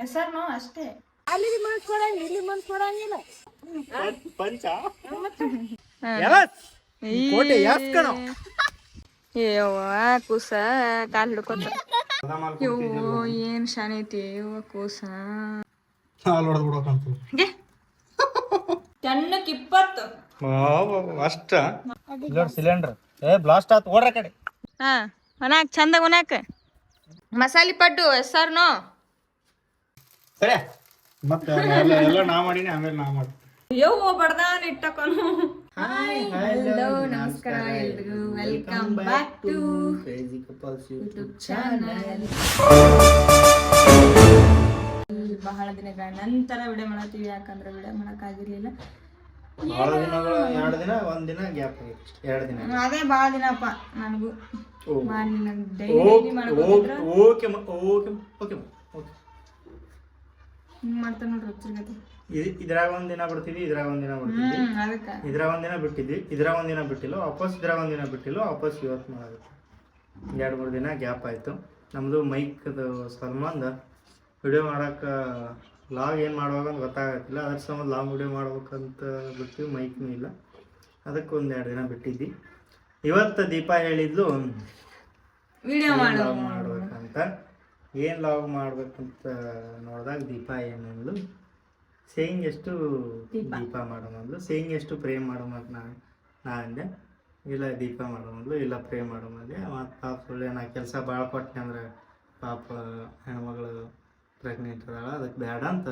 ಹೆಸರು ಅಷ್ಟೇ. ಅಲ್ಲಿ ಮನ್ಸ್ ಕೊಡಂಗಿಲ್ಲ ಇಲ್ಲಿ ಮನ್ಸ್ ಕೊಡಂಗಿಲ್ಲ. ಪಂಚ? ಕೋಟೆ ಯಾಸ್ ಕಣ? ಯವ್ವ ಕೂಸ ಕಾಲ್ ಹಿಡ್ಕೊತ. ಅಯ್ಯೋ ಏನ್ ಶಾನೆ ಐತಿ ಯವ್ವ ಕೂಸ. ಚೆನ್ನಕ್ ಇಪ್ಪತ್ತು. ಅಷ್ಟ. ಸಿಲಿಂಡರ್ ಏ ಬ್ಲಾಸ್ಟ್ ಆತ್ ಓಡ್ರ ಕಡೆ. ಹಾ ಒನಾಕ್ ಚಂದ ಒನಾಕ ಮಸಾಲೆ ಪಡ್ಡು ಹೆಸರ್ನು ಸರಿ. ಮತ್ತೆ ಎಲ್ಲ ಎಲ್ಲ ನಾ ಮಾಡಿನಿ ಆಮೇಲೆ ನಾ ಮಾಡಿ ಯವ್ವ ಬಡ್ದಾನ ಇಟ್ಟಕೊನು. ಹಲೋ ನಮಸ್ಕಾರ ಎಲ್ರಿಗೂ. Welcome back to crazy couples YouTube channel ಬಹಳ ದಿನಗಳ ನಂತರ ವಿಡಿಯೋ ಮಾಡತ್ತೀವಿ. ಯಾಕಂದ್ರೆ ವಿಡಿಯೋ ಮಾಡಕ್ ಆಗಿರ್ಲಿಲ್ಲ. ಭಾಳ ದಿನಗಳ ಎರಡು ದಿನ ಒಂದ್ ದಿನ ಗ್ಯಾಪ್ ಆಗಿತ್ತು. ಎರಡು ದಿನ. ಅದೇ ಬಹಳ ದಿನಪ್ಪ ನನಗೂ. ಓ. ಮಾಡಿ ನಂಗೆ daily okay okay okay okay. ಮಾಡ್ತಾನೆ ನೋಡ್ರಿ ಹುಚ್ಚರ್ಗತಿ ಇದು ಇದ್ರಾಗ ಒಂದ್ ದಿನ ಬಿಡ್ತಿದ್ವಿ ಇದ್ರಾಗ ಒಂದ್ ದಿನ ಬಿಡ್ತಿದ್ವಿ ಹ್ಮ್ ಅದಕ್ಕ. ಇದ್ರಾಗ ಒಂದ್ ದಿನ ಬಿಟ್ಟಿದ್ವಿ ಇದ್ರಾಗ ಒಂದ್ ದಿನ ಬಿಟ್ಟಿಲ್ಲ ವಾಪಸ್ ಇದ್ರಾಗ ಒಂದ್ ದಿನ ಬಿಟ್ಟಿಲ್ಲ ವಾಪಸ್ ಇವತ್ತು ಮಾಡೋದು ಎರಡು ಮೂರು ದಿನ ಗ್ಯಾಪ್ ಆಯಿತು. ನಮ್ಮದು ಮೈಕ್ದು ಸಂಬಂಧ ವಿಡಿಯೋ ಮಾಡೋಕೆ ಲಾಗ್ ಏನು ಮಾಡುವಾಗ ಅಂತ ಗೊತ್ತಾಗತ್ತಿಲ್ಲ ಅದ್ರ ಸಂಬಂಧ ಲಾಂಗ್ ವಿಡಿಯೋ ಮಾಡ್ಬೇಕಂತ ಬಿಟ್ಟು ಮೈಕ್ನೂ ಇಲ್ಲ. ಅದಕ್ಕೆ ಒಂದು ಎರಡು ದಿನ ಬಿಟ್ಟಿದ್ವಿ. ಇವತ್ತು ದೀಪ ಹೇಳಿದ್ಲು ವಿಡಿಯೋ ಮಾಡು. ಮಾಡ್ಬೇಕಂತ. ಏನು ಲಾಗ್ ಮಾಡ್ಬೇಕಂತ ನೋಡಿದಾಗ ದೀಪ ಏನಂದ್ಲು ಸೇಯಿಂಗ್ ಎಷ್ಟು ದೀಪ. ಮಾಡೋ ಮೊದಲು ಸೇಯಿಂಗ್ ಎಷ್ಟು ಪ್ರೇಮ್ ಮಾಡೋ ಮೊದ್ಲು ನಾನು ನಾ ಅಂದೆ. ಇಲ್ಲ ದೀಪ ಮಾಡೋ ಮೊದಲು ಇಲ್ಲ ಪ್ರೇಮ್ ಮಾಡೋ ಮೊದಲೇ ಮತ್ತು ಪಾಪ ಸುಳ್ಳೆ ನಾ ಕೆಲಸ ಭಾಳ ಕೊಟ್ಟೆ ಅಂದ್ರೆ ಪಾಪ ಹೆಣ್ಮಗಳು ಪ್ರೆಗ್ನೆಂಟ್ ಅದಾಳ. ಅದಕ್ಕೆ ಬೇಡ ಅಂತ.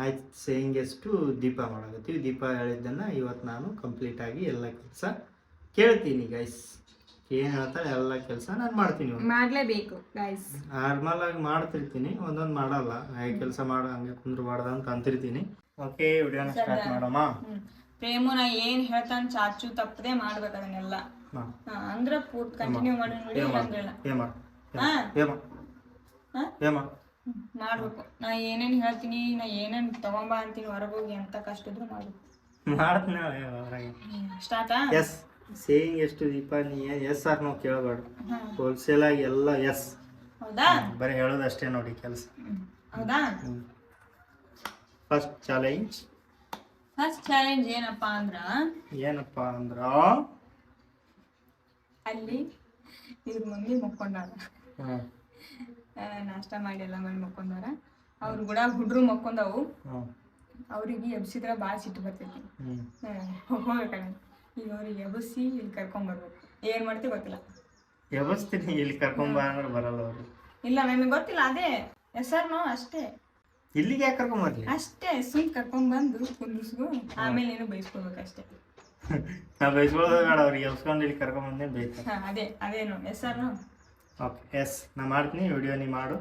ಆಯ್ತು. ಸೇಯಿಂಗ್ ಎಷ್ಟು ದೀಪ ಮಾಡಾಕತ್ತೀವಿ ದೀಪ ಹೇಳಿದ್ದನ್ನು ಇವತ್ತು ನಾನು ಕಂಪ್ಲೀಟಾಗಿ ಎಲ್ಲ ಕೆಲಸ ಕೇಳ್ತೀನಿ ಗೈಸ್ ಏನು ಹೇಳ್ತಾಳೆ ಎಲ್ಲ ಕೆಲಸ ನಾನು ಮಾಡ್ತೀನಿ. ಮಾಡ್ಲೇಬೇಕು ಗೈಸ್ ನಾರ್ಮಲ್ ಆಗಿ ಮಾಡ್ತಿರ್ತೀನಿ ಒಂದೊಂದು ಮಾಡಲ್ಲ. ಕೆಲಸ ಮಾಡೋ ಹಂಗೆ ಕುಂದ್ರಬಾರ್ದು ಅಂತ ಅಂತಿರ್ತೀನಿ. ಓಕೆ ವಿಡಿಯೋನ ಸ್ಟಾರ್ಟ್ ಮಾಡಮ್ಮ ಹ್ಮ್. ಪ್ರೇಮು ನಾ ಏನ್ ಹೇಳ್ತಾನ ಚಾಚು ತಪ್ಪದೆ ಮಾಡ್ಬೇಕು ಅದನ್ನೆಲ್ಲ. ಅಂದ್ರ ಪೂರ್ತಿ ಕಂಟಿನ್ಯೂ ಮಾಡಿ ವಿಡಿಯೋ ಹ್ಮ್, ಮಾಡ್ಬೇಕು. ನಾ ಏನೇನ್ ಹೇಳ್ತೀನಿ ನಾ ಏನೇನ್ ತಗೊಂಬಾ ಅಂತೀನಿ ಹೊರಗೋಗಿ ಅಂತ ಕಷ್ಟ ಇದ್ರು ಮಾಡ್ಬೇಕು ಮಾಡ್ತೀನಿ ಸ್ಟಾರ್ಟಾ ಎಸ್ ಸೇಯಿಂಗ್ ಎಷ್ಟು ದೀಪ ನೀ ಎಸ್ ಆರ್ ನಾವು ಕೇಳಬೇಡ. ಹೋಲ್ಸೇಲ್ ಆಗಿ ಎಲ್ಲ ಎಸ್ ಹೌದಾ? ಬರೀ ಹೇಳೋದಷ್ಟೇ ನೋಡಿ ಕೆಲಸ. ಹೌದಾ? ಫಸ್ಟ್ ಚಾಲೆಂಜ್ ಫಸ್ಟ್ ಚಾಲೆಂಜ್ ಏನಪ್ಪಾ ಅಂದ್ರ? ಏನಪ್ಪ ಅಂದ್ರ? ಅಲ್ಲಿ ಇವ್ರ ಮಮ್ಮಿ ಮಕ್ಕೊಂಡಾರ ನಾಷ್ಟ ಮಾಡಿ ಎಲ್ಲ ಮಾಡಿ ಮಕ್ಕೊಂಡಾರ ಅವ್ರ ಗುಡ ಹುಡ್ರು ಮಕ್ಕೊಂಡವು. ಅವ್ರಿಗೆ ಎಬ್ಸಿದ್ರ ಭಾಳ ಸಿಟ್ಟು ಬರ್ತೈತಿ. ಹೋಗ್ಬೇಕಾಗ ಈಗ ಅವ್ರಿಗೆ ಎಬಸಿ ಇಲ್ಲಿ ಕರ್ಕೊಂಬರ್ಬೇಕು ಏನ್ ಮಾಡ್ತೀವಿ ಗೊತ್ತಿಲ್ಲ. ಎಬಸ್ತೀನಿ ಇಲ್ಲಿ ಕರ್ಕೊಂಬ ಅಂದ್ರೆ ಬರಲ್ಲ ಅವ್ರು. ಇಲ್ಲ ನನಗೆ ಗೊತ್ತಿಲ್ಲ ಅದೇ ಹೆಸರ್ನು ಅಷ್ಟೇ. ಇಲ್ಲಿಗೆ ಯಾಕೆ ಕರ್ಕೊಂಬರ್ಲಿ ಅಷ್ಟೇ ಸುಮ್ ಕರ್ಕೊಂಡ್ಬಂದು ಕುಂದಿಸ್ಗು ಆಮೇಲೆ ನೀನು ಬೈಸ್ಕೋಬೇಕು ಅಷ್ಟೇ. ನಾ ಬೈಸ್ಕೊಳ್ಳೋದು ಬೇಡ ಅವ್ರಿಗೆ ಎಬ್ಸ್ಕೊಂಡು ಇಲ್ಲಿ ಕರ್ಕೊಂಬಂದೇ ಹಾ ಅದೇ ಅದೇನು ಹೆಸರ್ನು? ಓಕೆ ಎಸ್ ನಾ ಮಾಡ್ತೀನಿ ವಿಡಿಯೋ ನೀ ಮಾಡು.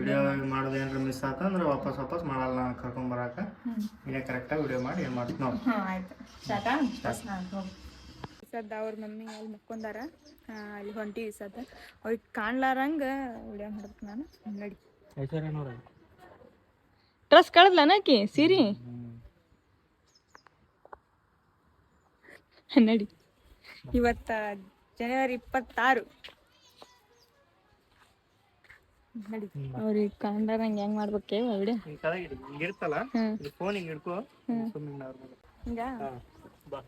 ವಿಡಿಯೋ ಮಾಡೋದು ಏನಾರ ಮಿಸ್ ಆತಂದ್ರೆ ವಾಪಸ್ ವಾಪಸ್ ಮಾಡಲ್ಲ ನಾನು ಕರ್ಕೊಂಬರಾಕ ನೀನೇ ಕರೆಕ್ಟಾಗಿ ವಿಡಿಯೋ ಮಾಡಿ ಏನು ಮಾಡ್ತೀನಿ. ನೋಡಿ ಸದ್ದ ಅವ್ರ ಮಮ್ಮಿ ಅಲ್ಲಿ ಮುಕ್ಕೊಂಡಾರ. ಅಲ್ಲಿ ಹೊಂಟಿ ಸದ್ದ. ಅವ್ರಿಗೆ ಕಾಣ್ಲಾರಂಗ ವಿಡಿಯೋ ಮಾಡ್ಬೇಕು ನಾನು. ನಡಿ. ಡ್ರೆಸ್ ಕಳೆದ್ಲ ನಾಕಿ ಸೀರಿ? ನಡಿ. ಇವತ್ತ ಜನವರಿ ಇಪ್ಪತ್ತಾರು. ಅವ್ರಿಗೆ ಕಾಣ್ಲಾರಂಗ ಹೆಂಗ್ ಮಾಡ್ಬೇಕೆ ವಿಡಿಯೋ ಹಿಂಗೆ ಇರ್ತಲ್ಲ ಹ್ಮ್. ಇದು ಫೋನ್ ಹಿಂಗೆ ಹಿಡ್ಕೋ. ಸುಮ್ಮನೆ ಹಿಂಗ ಬಾ.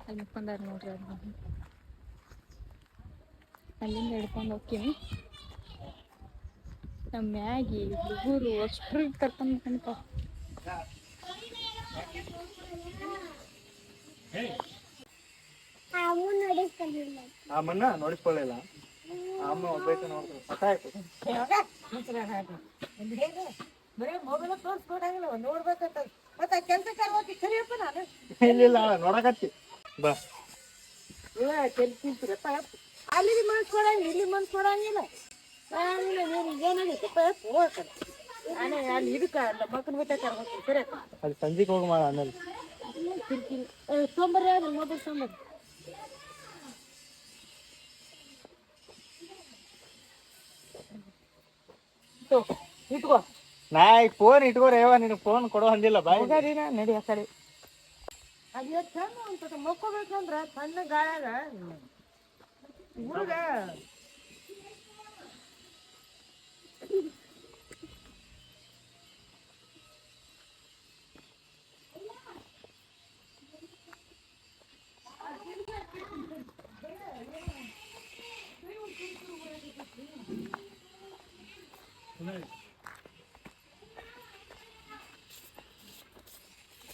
ಅಲ್ಲಿ ಮುಕ್ಕೊಂಡಾರ ನೋಡ್ರಿ ಅವ್ರು ಅಲ್ಲಿಂದ ಹಿಡ್ಕೊಂಡು ಹೋಗ್ತೀನಿ. ನಮ್ಮ ಮ್ಯಾಗಿ ಹುಡುಗರು ಅಷ್ಟ್ರಿಗೆ ಕರ್ಕೊಂಡು ಕಣಿಪ ಅಮ್ಮನ್ನ ನೋಡಿಸ್ಕೊಳ್ಳಿಲ್ಲ ಅಮ್ಮ ಒಬ್ಬೈತೆ ನೋಡ್ತಾರೆ ಪಟ ಆಯ್ತು ಬರೀ ಮೊಬೈಲ್ ತೋರಿಸ್ಕೊಡಂಗಿಲ್ಲ ನೋಡ್ಬೇಕಂತ ಮತ್ತೆ ಕರಿಯಪ್ಪ ನಾನು ಇಲ್ಲ ನೋಡಕತ್ತಿ. ಬಾ. ಇಲ್ಲ ಕೆಲ್ಸ ತಿಂತೀರಪ್ಪ ಅಲ್ಲಿ ಮನ್ಸ್ ಕೊಡಂಗಿಲ್ಲ ಇಲ್ಲಿ ಮನ್ಸ್ ಕೊಡಂಗಿಲ್ಲ ಆಮೇಲೆ ನೀನು ಏನಾಗೈತಪ್ಪ ಹೋಗ್ತಾರೆ ಅಲ್ಲಿ ಇದಕ್ಕೆ ಅಲ್ಲ ಬಿಟ್ಟ ಕರ್ಬೇಕು ಸರಿ ಅಲ್ಲಿ ಸಂಜೆಗೆ ಹೋಗಿ ಮಾಡ ಆಮೇಲೆ. ತೊಂಬರಿ ಮೊಬೈಲ್ ತೊಂಬರ್ರಿ ಇಟ್ಕೋ ನಾ ಫೋನ್ ಇಟ್ಕೋ ರೇವ ನಿನಗೆ ಫೋನ್ ಕೊಡೋ ಹಂದಿಲ್ಲ ಬಾಯ್. ಸರಿ ನಾ ಚಂದ ಅಂತ ಮಕ್ಕೋಬೇಕಂದ್ರ ಸಣ್ಣ ಗಾಯಾಗ ಹುಡುಗ.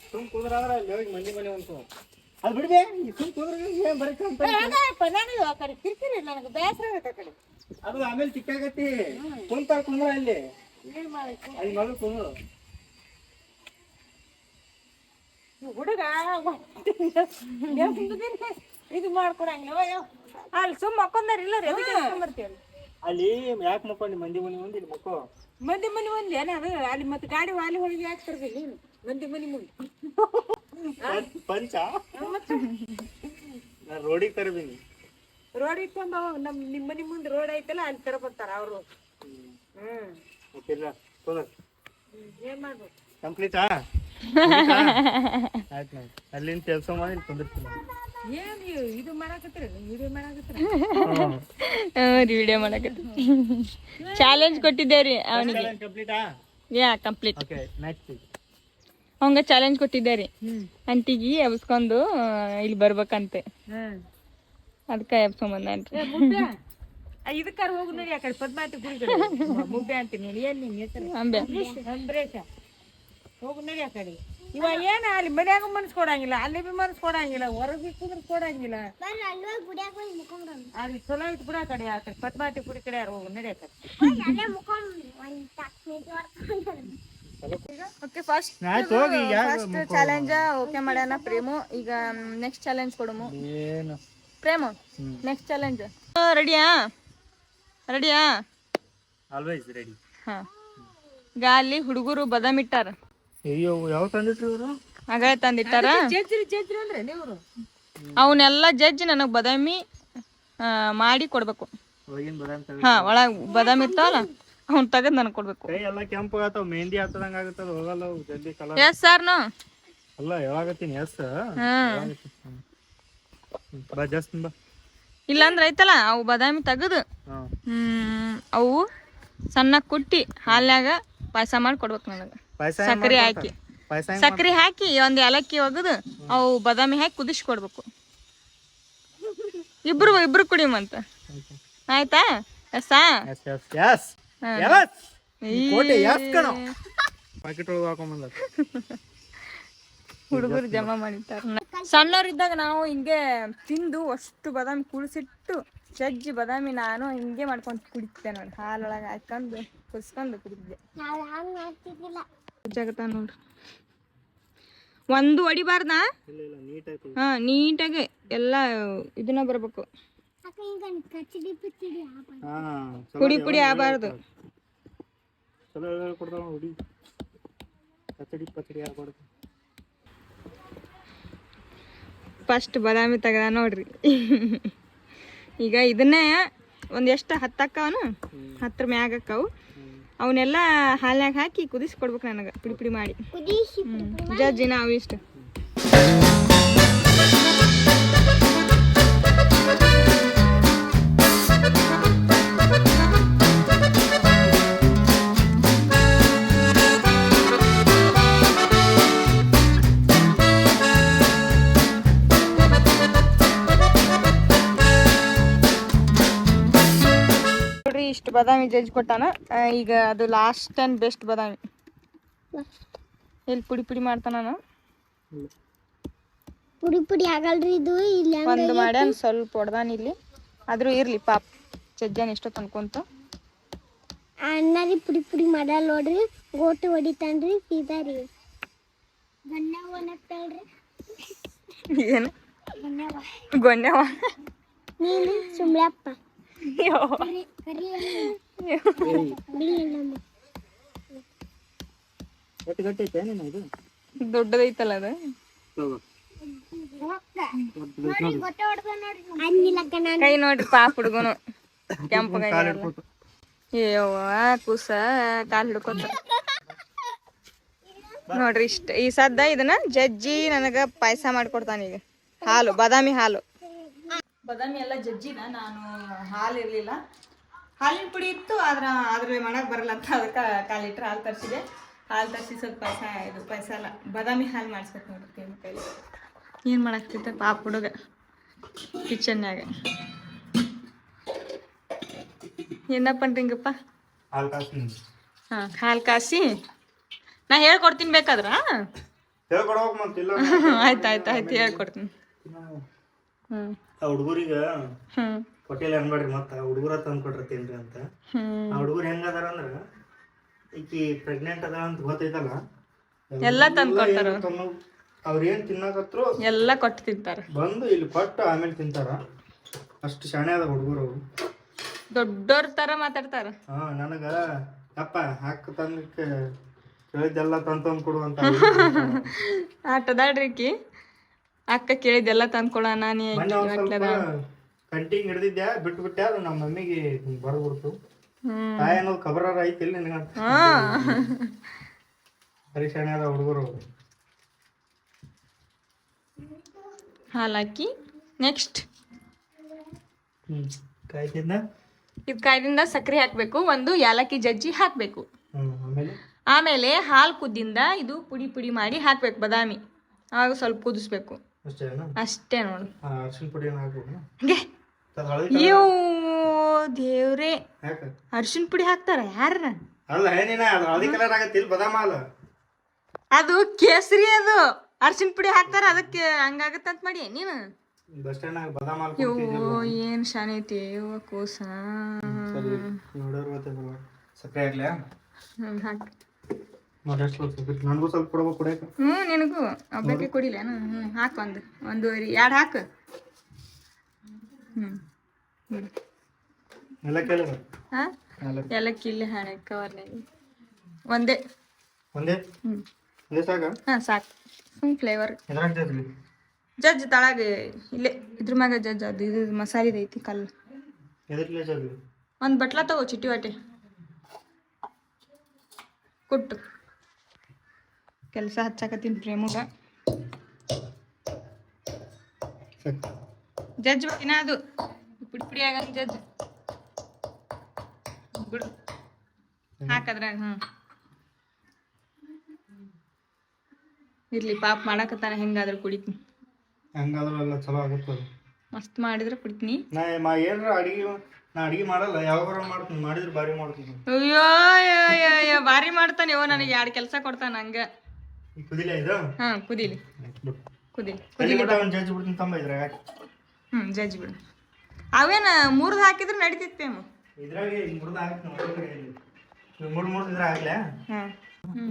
ಸುಮ್ ಕುಂದ್ರಾದ್ರ ಅಲ್ಲಿ ಹೋಗಿ ಮಂದಿ ಮನೆ ಅದು ಬಿಡ್ಬೇ ಈ ಸುಮ್ ಕುಂದ್ರ ಏನ್ ಬರಕ ಅಂತ ಅದಾಯಪ್ಪ ನನಗೆ ಆ ಕಡೆ ಕಿರಿಕಿರಿ ನನಗೆ ಬೇಸರ ಆಗತ್ತೆ ಆ ಕಡೆ. ಅದು ಆಮೇಲೆ ಚಿಕ್ಕಾಗತ್ತಿ. ಕುಂದ್ರ ಅಲ್ಲಿ. ಏನ್ ಮಾಡಿ ಅಲ್ಲಿ ಮಗಳು ಕುಂದ್ರು. ಹುಡುಗ ಇದು ಮಾಡ್ಕೊಡಂಗಿಲ್ಲ. ಅಲ್ಲಿ ಸುಮ್ಮ ಮಕ್ಕೊಂದಾರ ಇಲ್ಲ ರೀ ಅದಕ್ಕೆ ಬರ್ತೀವಿ ಅಲ್ಲಿ ಯಾಕೆ ಮಕ್ಕೊಂಡಿ ಮಂದಿ ಮನೆ ಮುಂದೆ ಇಲ್ಲಿ ಮಕ್ಕೋ ಮಂದಿ ಮನೆ ಒಂದ್ ಏನ ಅದು? ಅಲ್ಲಿ ಮತ್ತೆ ಗಾಡಿ ವಾಲಿ ಹೊಳಗೆ ಯಾಕೆ ತರ್ಬೇಕು ನೀನು? ಮಂದಿ ಮನೆ ಮುಂದೆ. ಪಂಚ? ನಾನು ರೋಡಿಗೆ ತರಬೀನಿ. ರೋಡ್ ಇಟ್ಕೊಂಡ್ ಅವಾಗ ನಮ್ ನಿಮ್ಮ ಮನೆ ಮುಂದೆ ರೋಡ್ ಐತಲ್ಲ ಅಲ್ಲಿ ತರ ಬರ್ತಾರ ಅವರು. ಹ್ಮ್. ಓಕೆಲ್ಲ ಕುಂದ್ರ ಏನ್ ಮಾಡ್ಬೇಕು? ಕಂಪ್ಲೀಟಾ? ಆಯ್ತು ನಾನು ಅಲ್ಲಿಂದ ಕೆಲಸ ಮಾಡಿ ಇಲ್ಲಿ ಕುಂದಿರ್ತೀನಿ. ಏನ್ ಇದು ಮಾಡಾಕತ್ತೀರಿ? ಇದು ಮಾಡಾಕತ್ತೀರಿ? ರೀ ವಿಡಿಯೋ ಮಾಡಕತ್ತಿ ಚಾಲೆಂಜ್ ಕೊಟ್ಟಿದ್ದೇವ್ರಿ ಅವನಿಗೆ. ಕಂಪ್ಲೀಟಾ ಯಾ ಕಂಪ್ಲೀಟ್ ಓಕೆ ನೆಕ್ಸ್ಟ್ ಅವಂಗ ಚಾಲೆಂಜ್ ಕೊಟ್ಟಿದ್ದೆ ರೀ ಅಂಟಿಗಿ ಎಬ್ಸ್ಕೊಂಡು ಇಲ್ಲಿ ಬರ್ಬೇಕಂತೆ. ಹ್ಮ್. ಅದಕ್ಕೆ ಎಬ್ಸ್ಕೊಂಬಂದ್ರಿ ಏ, ಮುಬ್ಬೆ ಇದಕ್ಕಾರ ಹೋಗು ನೋಡಿ ಆ ಕಡೆ ಪದ್ಮಾವತಿ ಗುಡಿ ಮುಬ್ಬೆ ಅಂತೀನಿ ನೋಡಿ. ಏನ್ ನಿನ್ ಹೆಸರು? ಅಂಬೆ. ಅಂಬರೇಶ ಹೋಗು ನೋಡಿ ಆ ಕಡೆ. ಇವ ಏನ ಅಲ್ಲಿ ಮನ್ಯಾಗ ಮನ್ಸ್ ಕೊಡಂಗಿಲ್ಲ ಅಲ್ಲಿ ಬಿ ಮನ್ಸ್ ಕೊಡಂಗಿಲ್ಲ ಹೊರಗೆ ಕುಂದ್ರ ಕೊಡಂಗಿಲ್ಲ. ಅಲ್ಲಿ ಚಲೋ ಇಟ್ಟು ಬಿಡ ಆ ಕಡೆ ಆಕಡೆ ಕಡೆ ಪದ್ಮಾವತಿ ಗುಡಿ ಕಡೆ ಯಾರು ಹೋಗು ನಡಿ ಆ ಕಡೆ. Okay first first challenge okay ಮಾಡ್ಯಾನ ಪ್ರೇಮು. ಈಗ ನೆಕ್ಸ್ಟ್ ಚಾಲೆಂಜ್ ಕೊಡಮು. ಏನು? ಪ್ರೇಮು ನೆಕ್ಸ್ಟ್ ಚಾಲೆಂಜ್ ರೆಡಿಯಾ ರೆಡಿಯಾ ಆಲ್ವೇಸ್ ರೆಡಿ ಹಾ. ಈಗ ಅಲ್ಲಿ ಹುಡುಗರು ಬದಾಮ್ ಇಟ್ಟಾರ ಅಯ್ಯೋ ಯಾವ ತಂದಿಟ್ರಿ ಇವರು? ಆಗ ತಂದಿಟ್ಟಾರ? ಜಜ್ರಿ ಜಜ್ರಿ ಅಂದ್ರೆ ನೀವ್ರು. ಅವನ್ನೆಲ್ಲ ಜಡ್ಜ್ ನನಗೆ ಬದಾಮಿ ಮಾಡಿ ಕೊಡ್ಬೇಕು. ಹಾ ಒಳಗ್ ಬದಾಮಿ ಇರ್ತಾವಲ್ಲ ಅವ್ನ್ ತಗದ್ ನನಗೆ ಕೊಡ್ಬೇಕು. ಕೈ ಎಲ್ಲ ಕೆಂಪು ಆಗತ್ತಾವ ಮೆಹಂದಿ ಹತ್ತದಂಗ ಆಗತ್ತದ ಹೋಗಲ್ಲ ಅವು ಜಲ್ದಿ ಕಲರ್. ಎಸ್ ಸರ್ ನೋ ಅಲ್ಲ ಯಾವಾಗತ್ತೀನಿ? ಎಸ್ ಹ್ಮ್. ಬಾ ಜಸ್ಟ್ ಬಾ. ಇಲ್ಲಾಂದ್ರೆ ಐತಲ್ಲ ಅವು ಬದಾಮಿ ತಗದು ಅವು ಸಣ್ಣ ಕುಟ್ಟಿ ಹಾಲ್ನಾಗ ಪಾಯಸ ಮಾಡಿ ಕೊಡ್ಬೇಕು ನನಗೆ. ಸಕ್ಕರೆ ಹಾಕಿ. ಸಕ್ಕರೆ ಹಾಕಿ ಒಂದು ಏಲಕ್ಕಿ ಒಗದು ಅವು ಬಾದಾಮಿ ಹಾಕಿ ಕುದಿಸಿ ಕೊಡ್ಬೇಕು ಇಬ್ರು ಇಬ್ರು ಕುಡಿಮಂತ ಆಯ್ತಾ? ಎಸ್ಸಾ? ಎಸ್ ಎಸ್ ಎಸ್ ಎಸ್ ಕೋಟೆ ಎಸ್ ಕಣೋ. ಪಾಕೆಟ್ ಒಳಗೆ ಹಾಕೊಂಬಂದ ಹುಡುಗರು ಜಮಾ ಮಾಡಿರ್ತಾರ. ಸಣ್ಣವರಿದ್ದಾಗ ನಾವು ಹಿಂಗೆ ತಿಂದು ಅಷ್ಟು ಬಾದಾಮಿ ಕುಡಿಸಿಟ್ಟು ಸಜ್ಜಿ ಬಾದಾಮಿ ನಾನು ಹಿಂಗೆ ಮಾಡ್ಕೊಂಡು ಕುಡಿತಿದ್ದೆ ನೋಡಿ. ಹಾಲೊಳಗೆ ಹಾಕೊಂಡು ಕುದಿಸ್ಕೊಂಡು ಕುಡಿತಿದ್ದೆ ನೋಡ್ರಿ. ಒಂದು ಹೊಡಿಬಾರ್ದ? ಹಾ, ನೀಟಾಗಿ ಎಲ್ಲ ಇದನ್ನ ಬರ್ಬೇಕು. ಪುಡಿ ಪುಡಿ ಆಗಬಾರ್ದು. ಫಸ್ಟ್ ಬಾದಾಮಿ ತೆಗದ ನೋಡ್ರಿ. ಈಗ ಇದನ್ನೇ ಒಂದ್ ಎಷ್ಟು ಹತ್ತಕ್ಕವನು? ಹತ್ರ ಮ್ಯಾಗ ಅಕ್ಕವು. ಅವನ್ನೆಲ್ಲ ಹಾಲ್ನ್ಯಾಗ ಹಾಕಿ ಕುದಿಸಿ ಕೊಡ್ಬೇಕು ನನಗೆ ಪುಡಿ ಪುಡಿ ಮಾಡಿ. ಜಜ್ಜಿ ನಾವು ಇಷ್ಟು ಇಷ್ಟು ಬಾದಾಮಿ ಜಜ್ಜಿ ಕೊಟ್ಟಾನ. ಈಗ ಅದು ಲಾಸ್ಟ್ ಆ್ಯಂಡ್ ಬೆಸ್ಟ್ ಬಾದಾಮಿ. ಇಲ್ಲಿ ಪುಡಿ ಪುಡಿ ಮಾಡ್ತಾನ ಪುಡಿ ಪುಡಿ ಆಗಲ್ರಿ ಇದು ಇಲ್ಲಿ ಒಂದು ಮಾಡ್ಯಾನ ಸ್ವಲ್ಪ ಹೊಡ್ದಾನ ಇಲ್ಲಿ. ಆದ್ರೂ ಇರ್ಲಿ ಪಾಪ. ಜಜ್ಜಾನ ಇಷ್ಟ ಅನ್ಕೊಂತ ಅಣ್ಣರಿ ಪುಡಿ ಪುಡಿ ಮಾಡಲ್ಲ ನೋಡ್ರಿ ಗೋಟು ಹೊಡಿತಾನ್ರಿ ಸೀದಾ ರೀ. ಗಣ್ಣ ಒಣಗ್ತಾಳ್ರಿ ಏನು? ಗೊನ್ನೆವ ನೀನು ಸುಮ್ಲಪ್ಪ ಅಯ್ಯೋ. ಕರಿ ಬಿಳಿ ನಮ್ಮ ಗಟ್ಟಿ ಗಟ್ಟಿ ಐತೆ ನೀನು ಇದು? ದೊಡ್ಡದೈತಲ್ಲ ಅದು? ಕೈ ನೋಡ್ರಿ ಪಾಪ ಹುಡುಗನು. ಕೆಂಪು ಕೈ ಅಯ್ಯವ್ವ ಕೂಸ ಕಾಲ್ ಹಿಡ್ಕೊತ. ನೋಡ್ರಿ ಇಷ್ಟ ಈ ಸದ್ದ ಇದನ್ನ ಜಜ್ಜಿ ನನಗ ಪಾಯಸ ಮಾಡ್ಕೊಡ್ತಾನ ಈಗ. ಹಾಲು ಬಾದಾಮಿ ಹಾಲು. ಬಾದಾಮಿ ಎಲ್ಲ ಜಜ್ಜಿನ ನಾನು ಹಾಲು ಇರಲಿಲ್ಲ. ಹಾಲಿನ ಪುಡಿ ಇತ್ತು ಆದ್ರೆ ಆದ್ರೆ ಮಾಡೋಕ್ಕೆ ಬರಲ್ಲ ಅಂತ ಅದಕ್ಕೆ ಕಾಲು ಲೀಟ್ರ್ ಹಾಲು ತರಿಸಿದೆ. ಹಾಲು ತರಿಸಿ ಸ್ವಲ್ಪ ಪಾಯಸ ಇದು ಪಾಯಸ ಅಲ್ಲ ಬಾದಾಮಿ ಹಾಲು ಮಾಡಿಸ್ಬೇಕು ನೋಡಿರ್ತೀನಿ ಕೈಲಿ. ಏನು ಮಾಡಾಕ್ತಿದ್ದೆ? ಪಾಪ ಹುಡುಗ ಕಿಚನ್ನಾಗ ಏನಪ್ಪ ಅಂದ್ರಿಂಗಪ್ಪ ಹಾಂ ಹಾಲು ಕಾಸಿ? ನಾ ಹೇಳ್ಕೊಡ್ತೀನಿ ಬೇಕಾದ್ರ? ಆಯ್ತು ಆಯ್ತು ಆಯ್ತು ಹೇಳ್ಕೊಡ್ತೀನಿ. ಹ್ಞೂ ಆ ಹುಡುಗರಿಗೆ ಕೊಟ್ಟಿಲ್ಲ ಅನ್ಬೇಡ್ರಿ ಮತ್ತೆ ಹುಡುಗರ ತಂದು ಕೊಟ್ಟಿರ್ತೇನ್ರಿ ಅಂತ. ಆ ಹುಡುಗರು ಹೆಂಗದಾರ ಅಂದ್ರ ಈಕಿ ಪ್ರೆಗ್ನೆಂಟ್ ಅದ ಅಂತ ಗೊತ್ತೈತಲ್ಲ? ಎಲ್ಲಾ ತಂದು ಕೊಡ್ತಾರ ಅವ್ರ ಏನ್ ತಿನ್ನಕತ್ರು ಎಲ್ಲ ಕೊಟ್ಟು ತಿಂತಾರ. ಬಂದು ಇಲ್ಲಿ ಕೊಟ್ಟು ಆಮೇಲೆ ತಿಂತಾರ. ಅಷ್ಟು ಶಾಣೆ ಅದ ಹುಡುಗರು ದೊಡ್ಡೋರ್ ತರ ಮಾತಾಡ್ತಾರ. ಹಾ ನನಗ ಅಪ್ಪ ಹಾಕ ತಂದಕ್ಕೆ ಕೇಳಿದ್ದೆಲ್ಲ ತಂದ್ ತಂದು ಕೊಡು ಅಂತ. ಆಟದಾಡ್ರಿಕಿ ಅಕ್ಕ ಕೇಳಿದ್ದೆಲ್ಲ ಎಲ್ಲ ನೀ ಮೊನ್ನೆ ಒಂದ್ ಸ್ವಲ್ಪ ಕಂಟಿಂಗ್ ಹಿಡ್ದಿದ್ದೆ ಬಿಟ್ಟು ಬಿಟ್ಟೆ ಅದು ನಮ್ಮ ಮಮ್ಮಿಗೆ ಬರ್ಬಿಡ್ತು ಹ್ಞೂ ತಾಯಿ ಅನ್ನೋದು ಖಬರಾರ ಐತಿಲ್ಲ ನಿನಗಂತ ಹಾಂ. ಅದ ಹುಡುಗರು. ಹಾಲಾಕಿ ನೆಕ್ಸ್ಟ್ ಹ್ಮ್. ಕಾಯ್ತಿದ್ದ ಇದು ಕಾಯ್ದಿಂದ ಸಕ್ಕರೆ ಹಾಕಬೇಕು ಒಂದು ಯಾಲಕ್ಕಿ ಜಜ್ಜಿ ಹಾಕಬೇಕು. ಹ್ಮ್ ಆಮೇಲೆ? ಆಮೇಲೆ ಹಾಲು ಕುದ್ದಿಂದ ಇದು ಪುಡಿ ಪುಡಿ ಮಾಡಿ ಹಾಕ್ಬೇಕು ಬಾದಾಮಿ. ಆವಾಗ ಸ್ವಲ್ಪ ಕುದಿಸ್ಬೇಕು. ಅಷ್ಟೇ ನೋಡು. ಅರ್ಶಿನ ಪುಡಿ ಏನು ಹಾಕ್ಬೇಕು ದೇವ್ರೇ. ಯಾಕ? ಅರ್ಶಿನ ಪುಡಿ ಹಾಕ್ತಾರ ಯಾರ ಅಲ್ಲ ಏನಿನ ಅದು ಹಳದಿ ಕಲರ್ ಆಗತ್ತಿಲ್ಲ ಬದಾಮ ಅಲ್ಲ. ಅದು ಕೇಸರಿ ಅದು. ಅರ್ಶಿನ ಪುಡಿ ಹಾಕ್ತಾರ ಅದಕ್ಕೆ ಹಂಗಾಗತ್ತಂತ ಮಾಡಿ. ನೀನು? ಬಸ್ ಸ್ಟ್ಯಾಂಡ್ ಬದಾಮ ಹಾಲ್ ಯೋ ಏನ್ ಶಾನೆ ಐತಿ ಯವ್ವ ಕೂಸ. ನೋಡೋರು ಸಕ್ಕರೆ ಹಾಕ್. ನೋಡಿ ಎಷ್ಟು ಸಕ್ಕರೆ ನನಗೂ ಸ್ವಲ್ಪ ಕೊಡ್ಬೇಕು ಕುಡಿಯಕ್ಕೆ ಹ್ಞೂ ನಿನಗೂ. ಒಬ್ಬಕ್ಕೆ ಕೊಡಿಲೇನು ಹ್ಞೂ ಹಾಕು ಒಂದು ಎರಡು ಹಾಕು. ಹ್ಞೂ ಹ್ಞೂ ಎಲ್ಲ ಕೇಳಿದ ಹಾಂ? ಎಲ್ಲ ಎಲ್ಲ ಕಿಲ್ಲಿ ಕವರ್ನಾಗ ಒಂದೇ. ಒಂದೇ? ಹ್ಞೂ. ಒಂದೇ ಸಾಕ? ಹಾಂ ಸಾಕು. ಫ್ಲೇವರ್ ಜಜ್ಜ್ ತಳಗ ಇಲ್ಲೇ ಇದ್ರ ಮ್ಯಾಗ ಜಜ್ ಅದು ಇದು ಮಸಾಲಿದ ಐತಿ ಕಲ್ಲು. ಒಂದು ಬಟ್ಲ ತಗೋ ಚಿಟ್ಟಿ ವಾಟೆ ಕುಟ್ಟು. ಕೆಲಸ ಹಚ್ಚಾಕತ್ತೀನಿ ಪ್ರೇಮಗ. ಜಜ್ ಬೇಕಿನ ಅದು ಪುಡಿ ಪುಡಿ ಆಗ ಜಜ್ ಬಿಡು. ಹಾಕದ್ರಾಗ ಹ್ಮ್. ಇರ್ಲಿ ಪಾಪ ಮಾಡಾಕತ್ತಾನ ಹೆಂಗಾದ್ರು ಕುಡಿತೀನಿ. ಹೆಂಗಾದ್ರು ಎಲ್ಲ ಚಲೋ ಆಗುತ್ತೆ ಅದು. ಮಸ್ತ್ ಮಾಡಿದ್ರೆ ಕುಡಿತೀನಿ. ನಾ ಮಾ ಏನ್ರ ಅಡಿಗೆ ನಾ ಅಡಿಗೆ ಮಾಡಲ್ಲ ಯಾವಾಗ ಮಾಡ್ತೀನಿ ಮಾಡಿದ್ರೆ ಭಾರಿ ಮಾಡ್ತೀನಿ. ಅಯ್ಯೋ ಅಯ್ಯೋ, ಅಯ್ಯೋ ಬಾರಿ ಮಾಡ್ತಾನೆ ಯೋ ನನಗೆ ಎರಡು ಕೆಲಸ ಕೊಡ್ತಾನ ಹಂಗ. ಇದು? ಹಾಂ ಕುದೀಲಿ. ಕುದಿಲಿ. ಕುದಿಲಿ ಜಜ್ಜಿ ಬಿಡ್ತೀನಿ ಇದ್ರಾಗ ಜಜ್ಜಿ ಬಿಡು. ಅವೇನ ಮುರಿದು ಹಾಕಿದ್ರೆ ನಡಿತೈತೇಮೋ ಇದ್ರಾಗೆ ಮುರ್ದು ಹಾಕಿ ಮೂರು ಮೂರು ಇದ್ರೆ ಆಗ್ಲಾ ಹಾಂ. ಹ್ಞೂ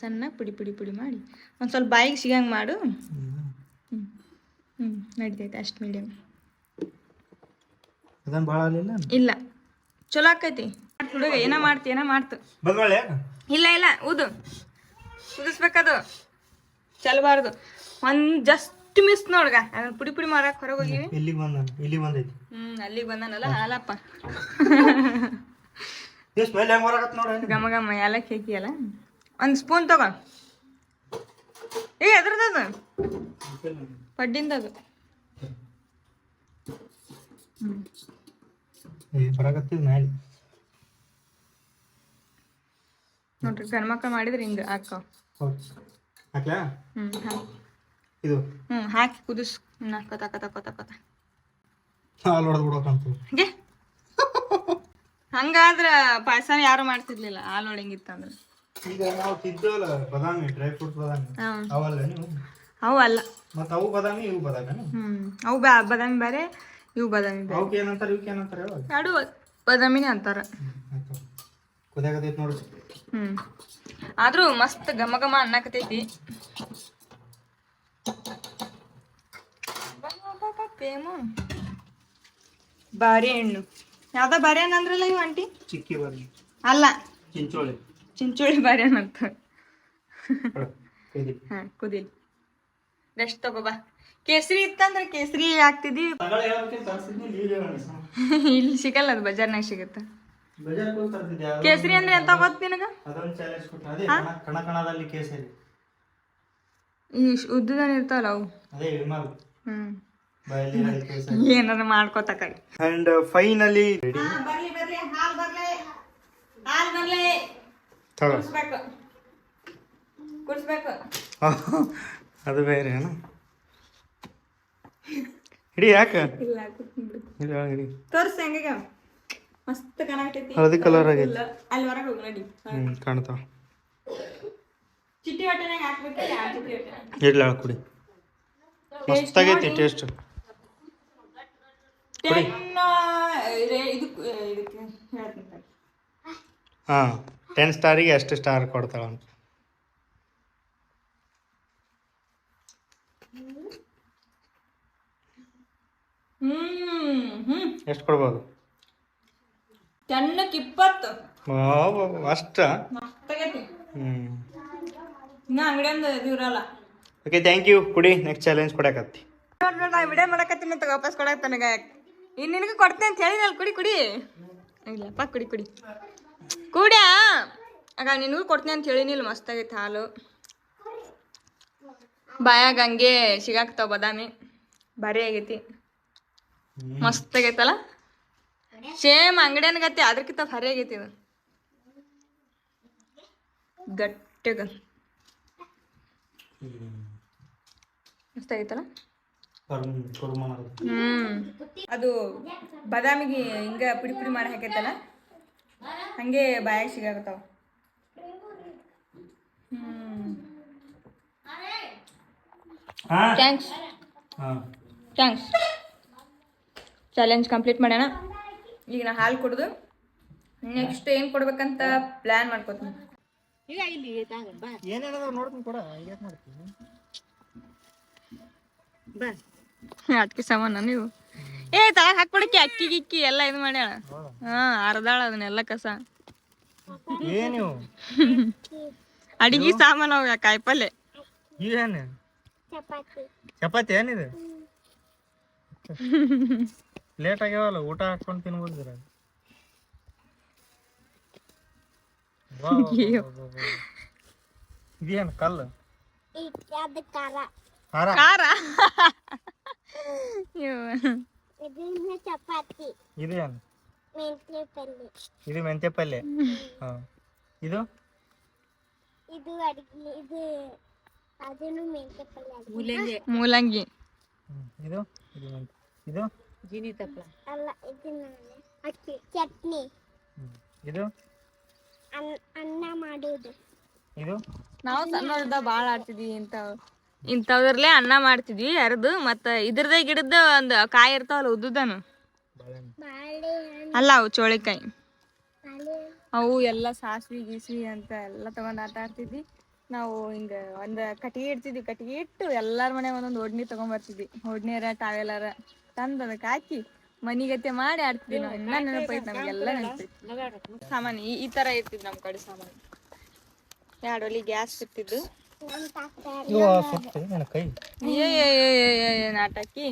ಚೆನ್ನಾಗಿ ಪುಡಿ ಪುಡಿ ಪುಡಿ ಮಾಡಿ. ಒಂದು ಸ್ವಲ್ಪ ಬಾಯಿಗೆ ಸಿಗಂಗೆ ಮಾಡು. ಹ್ಞೂ ಹ್ಞೂ ನಡಿತೈತೆ ಅಷ್ಟು ಮೀಡಿಯಮ್ ಅದನ್ನ ಭಾಳ ಆಗಲಿಲ್ಲ? ಇಲ್ಲ. ಚಲೋ ಆಕೈತಿ. ಹುಡುಗ ಏನೋ ಮಾಡ್ತಿ ಏನೋ ಮಾಡ್ತು. ಇಲ್ಲ ಇಲ್ಲ ಊದು. ಕುದಿಸ್ಬೇಕದು ಚಲಬಾರದು. ಒಂದ್ ಜಸ್ಟ್ ಮಿಸ್ ನೋಡ್ಗ. ಅದನ್ನ ಪುಡಿ ಪುಡಿ ಮಾರಕ್ ಹೊರಗೆ ಹೋಗಿ. ಇಲ್ಲಿಗೆ ಬಂದ ಇಲ್ಲಿಗೆ ಬಂದೈತಿ. ಹ್ಮ್ ಅಲ್ಲಿಗೆ ಬಂದಾನಲ್ಲ ಹಾಲಪ್ಪ. ನೀವು ಸ್ಮೆಲ್ ಹೆಂಗೆ ಬರಾಕತ್ ನೋಡ ಏಲಕ್ಕಿ ಹಾಕಿಯಲ್ಲ ಒಂದ್ ಸ್ಪೂನ್ ತಗೋ. ಏ ಅದ್ರದ ಪಡ್ಡಿಂದದು. ಹ್ಮ್. ಏ ಬರಾಕತ್ತಿದ್ ಮ್ಯಾಲೆ. ನೋಡ್ರಿ ಗಂಡ್ಮಕ್ಳು ಮಾಡಿದ್ರೆ ಹಿಂಗ ಹಾಕ. ಹೌದು ಹಾಕ್ಲಾ ಹ್ಞೂ ಹಾಕಿ ಇದು. ಹ್ಞೂ ಹಾಕಿ ಕುದಿಸ್. ಕತ ಕತ ಕತ ಕತ. ಹಾಲು ಹೊಡೆದು ಬಿಡ್ಬೇಕಂತ ಹಂಗೆ? ಹಂಗಾದ್ರ ಪಾಯಸನ ಯಾರು ಮಾಡ್ತಿರ್ಲಿಲ್ಲ? ಹಾಲು ಒಳಗಿತ್ತಂದ್ರೆ ಈಗ ನಾವು ತಿಂತೀವಲ್ಲ ಬಾದಾಮಿ ಡ್ರೈ ಫ್ರೂಟ್ಸ್ ಬಾದಾಮಿ. ಅವಲ್ಲ ನೀವು. ಅವು ಅಲ್ಲ. ಮತ್ತು ಅವು ಬಾದಾಮಿ ಇವು ಬಾದಾಮಿ ಹ್ಮ್. ಅವು ಬಾ ಬಾದಾಮಿ ಬೇರೆ ಇವು ಬಾದಾಮಿ ಬೇರೆ. ಅವಕ್ಕೆ ಏನಂತಾರೆ ಇವಕ್ಕೆ ಏನಂತಾರೆ ಎರಡು ಬಾದಾಮಿನೇ ಅಂತಾರ. ಆಯ್ತು. ಕುದಿಯಾಕತೈತಿ ನೋಡಿ. ಹ್ಞೂ ಆದ್ರೂ ಮಸ್ತ್ ಘಮ ಘಮ ಅನ್ನಕತೈತಿ. ಬಾರಿ ಹಣ್ಣು. ಯಾವ್ದ ಬಾರಿ ಹಣ್ಣು ಅಂದ್ರಲ್ಲ ಇವ್ ಆಂಟಿ? ಚಿಕ್ಕಿ ಬರ್ಲಿ ಅಲ್ಲ. ಚಿಂಚೋಳಿ. ಚಿಂಚೋಳಿ ಬಾರಿ ಹಣ್ಣು ಅಂತ. ಕುದಿಲ್ ರೆಸ್ಟ್ ತಗೋ ಬಾ. ರೆಸ್ಟ್ ತಗೋಬಾ ಕೇಸರಿ ಇತ್ತಂದ್ರೆ ಕೇಸರಿ ಹಾಕ್ತಿದ್ವಿ. ಇಲ್ಲಿ ಸಿಗಲ್ಲ ಅದು ಬಜಾರ್ನಾಗ ಸಿಗುತ್ತೆ? ಕೇಸರಿ ಅಂದ್ರೆ ಎಂತ ಗೊತ್ತ ನಿನಗ? ಅದೊಂದು ಚಾಲೆಂಜ್ ಕೊಟ್ಟ ಅದೇ ಕಣ ಕಣ ಕಣದಲ್ಲಿ ಕೇಸರಿ. ಈ ಉದ್ದದನ ಇರ್ತಾವಲ್ಲ ಅವು. ಅದೇ ಹ್ಮ್. ಏನಾರ ಅಂಡ್ ಫೈನಲಿ ರೆಡಿ ಬರ್ಲಿ ಬರ್ಲಿ. ಹಾಲ್ ಬರ್ಲಿ. ಹಾಲ್ ಬರ್ಲಿ. ತಗೋ. ಕುಡಿಸ್ಬೇಕು. ಕುಡಿಸ್ಬೇಕು. ಅದು ಬೇರೆ ಏನು ಹಿಡಿ ಯಾಕ? ಇಲ್ಲ ಹಿಡಿ. ತೋರಿಸ್ ಹೆಂಗ ಮಸ್ತ್ ಕಾಣಕತ್ತೈತಿ ಹಳದಿ ಕಲರ್ ಆಗೈತಿ. ಅಲ್ಲಿ ಹೊರಗೆ ಹೋಗಿ ನಡಿ ಹ್ಞೂ ಕಾಣ್ತಾವ ಚಿಟ್ಟಿ ಹೊಟ್ಟೆನಾಗ ಹಾಕ್ಬೇಕು ಕುಡಿ. ಟೇಸ್ಟ್ ಇದಕ್ಕೆ ಹೇಳ್ತೀನಿ ತಡಿ. ಹಾಂ ಟೆನ್ ಸ್ಟಾರಿಗೆ ಎಷ್ಟು ಸ್ಟಾರ್ ಕೊಡ್ತಾಳ ಅಂತ. ಎಷ್ಟು ಕೊಡ್ಬೋದು? ಟೆನ್ನಕ್ಕೆ ಇಪ್ಪತ್ತು ಅಷ್ಟ? ಆಗೈತಿ ಇನ್ನ ಅಂಗಡಿಯಿಂದ ಇದು ಇರಲ್ಲ. ಓಕೆ ಥ್ಯಾಂಕ್ ಯು ಕುಡಿ ನೆಕ್ಸ್ಟ್ ಚಾಲೆಂಜ್ ಕೊಡಕತ್ತಿ ನೋಡ್ ನಾ ವಿಡಿಯೋ ಮಾಡಕತ್ತೀನಿ ಅಂತ ವಾಪಸ್ ಕೊಡಕ್ ನನಗ. ಇನ್ನು ನಿನಗೆ ಕೊಡ್ತೇನೆ ಅಂತ ಹೇಳಿನಲ್ಲ ಕುಡಿ ಕುಡಿ. ಇಲ್ಲಪ್ಪ ಕುಡಿ ಕುಡಿ. ಕುಡ್ಯಾ? ಆಗ ನಿನಗೂ ಕೊಡ್ತೀನಿ ಅಂತ ಹೇಳಿನಿಲ್ಲ ಮಸ್ತಾಗೈತೆ ಹಾಲು. ಬಾಯಾಗ ಹಂಗೆ ಸಿಗಾಕ್ತಾವ ಬದಾಮಿ. ಭಾರಿ ಆಗೈತಿ. ಮಸ್ತ್ ಆಗೈತಲ್ಲ? ಸೇಮ್ ಅಂಗಡಿಯನ್ಗತಿ ಅದ್ರಕ್ಕಿಂತ ಭಾರಿ ಆಗೈತಿ ಇದು. ಗಟ್ಟಗ. ಮಸ್ತ್ ಆಗೈತಲ್ಲ ಹ್ಮ್. ಅದು ಬಾದಾಮಿಗೆ ಹಿಂಗ ಪುಡಿ ಪುಡಿ ಮಾಡಿ ಹಾಕೈತಲ್ಲ? ಹಂಗೆ ಬಾಯಾಗ ಸಿಗಾಕತ್ತಾವ. ಥ್ಯಾಂಕ್ಸ್ ಥ್ಯಾಂಕ್ಸ್ ಚಾಲೆಂಜ್ ಕಂಪ್ಲೀಟ್ ಮಾಡೋಣ ಈಗ ನಾ ಹಾಲು ಕುಡಿದು ನೆಕ್ಸ್ಟ್ ಏನು ಕೊಡ್ಬೇಕಂತ ಪ್ಲ್ಯಾನ್ ಮಾಡ್ಕೋತೀನಿ. ಈಗ ಇಲ್ಲಿ ತಾಗ ಬಾ. ಏನೇನದ ನೋಡ್ತೀನಿ ಕೂಡ ಈಗ ಮಾಡ್ತೀನಿ? ಬಾ. ಅದಕ್ಕೆ ಸಾಮಾನ ನೀವು. ಏ ತಳ ಹಾಕ್ಬಿಡಕ್ಕೆ ಅಕ್ಕಿ ಗಿಕ್ಕಿ ಎಲ್ಲ ಇದು ಮಾಡ್ಯಾಳ. ಹಾ. ಅರ್ದಾಳ ಅದನ್ನೆಲ್ಲ ಕಸ. ಏನು ಅಡಿಗೆ ಸಾಮಾನು ಅವ ಕಾಯಿಪಲ್ಲೆ? ಏನು ಚಪಾತಿ. ಚಪಾತಿ ಏನಿದೆ? ಲೇಟ್ ಆಗ್ಯಾವಲ್ಲ ಊಟ ಹಾಕ್ಕೊಂಡು ತಿನ್ಬೋದಿರ ಇದೇನು ಕಲ್ಲು? ಖಾರ? ಖಾರ? ಖಾರ? ಇವ್. ಇದನ್ನ ಚಪಾತಿ. ಇದೇನು? ಇದು ಮೆಂತ್ಯ ಪಲ್ಯ ಹಾಂ. ಇದು? ಇದು ಅಡಿಗೆ ಇದು ಅದನ್ನು ಮೆಂತ್ಯ ಪಲ್ಯ ಮೂಲಂಗಿ. ಮೂಲಂಗಿ. ಇದು? ಇದು ಇದು? ಜೀನಿ ತಪ್ಪಲ ಅಲ್ಲ ಇದನ್ನ ಅಕ್ಕಿ ಚಟ್ನಿ. ಇದು? ಅನ್ನ ಮಾಡೋದು ಇದು? ನಾವು ಸಣ್ಣದ ಭಾಳ ಆಡ್ತಿದ್ವಿ ಇಂಥವ್ ಇಂಥವ್ರಲ್ಲೇ ಅನ್ನ ಮಾಡ್ತಿದ್ವಿ ಅರ್ದು ಮತ್ತು ಇದ್ರದೇ ಗಿಡದ ಒಂದು ಕಾಯಿ ಇರ್ತಾವಲ್ಲ ಉದ್ದುದನು ಅಲ್ಲ ಅವು ಚೋಳಿಕಾಯಿ. ಅವು ಎಲ್ಲ ಸಾಸ್ವಿ ಗೀಸ್ವಿ ಅಂತ ಎಲ್ಲ ತಗೊಂಡ್ ಆಟ ಆಡ್ತಿದ್ವಿ. ನಾವು ಹಿಂಗ ಒಂದ್ ಕಟ್ಟಿಗೆ ಇಡ್ತಿದ್ವಿ ಕಟ್ಟಿಗೆ ಇಟ್ಟು ಎಲ್ಲಾರ ಮನೆ ಒಂದೊಂದು ಒಡ್ನಿ ತಗೊಂಬರ್ತಿದ್ವಿ ಒಡ್ನಿಯರ ಟಾವೆಲರ ತಂದ್ ಅದಕ್ಕೆ ಹಾಕಿ ಮನಿಗತೆ ಮಾಡಿ ಆಡ್ತಿದ್ವಿ ನಾವು. ಇನ್ನ ನಮಗೆಲ್ಲ ನಮ್ಗೆಲ್ಲ ನೆನಪೈತಿ. ಸಾಮಾನು ಈ ಈ ತರ ಇರ್ತಿದ್ ನಮ್ಮ ಕಡೆ ಸಾಮಾನು. ಎರಡು ಒಲಿ ಗ್ಯಾಸ್ ಇರ್ತಿದ್ದು. ನಮ್ಮ ತಾತ ಇವು ನನ್ನ ಕೈ. ಏ ಏ ಏ ಏ ಏ ಏ ನಾಟಕಿ.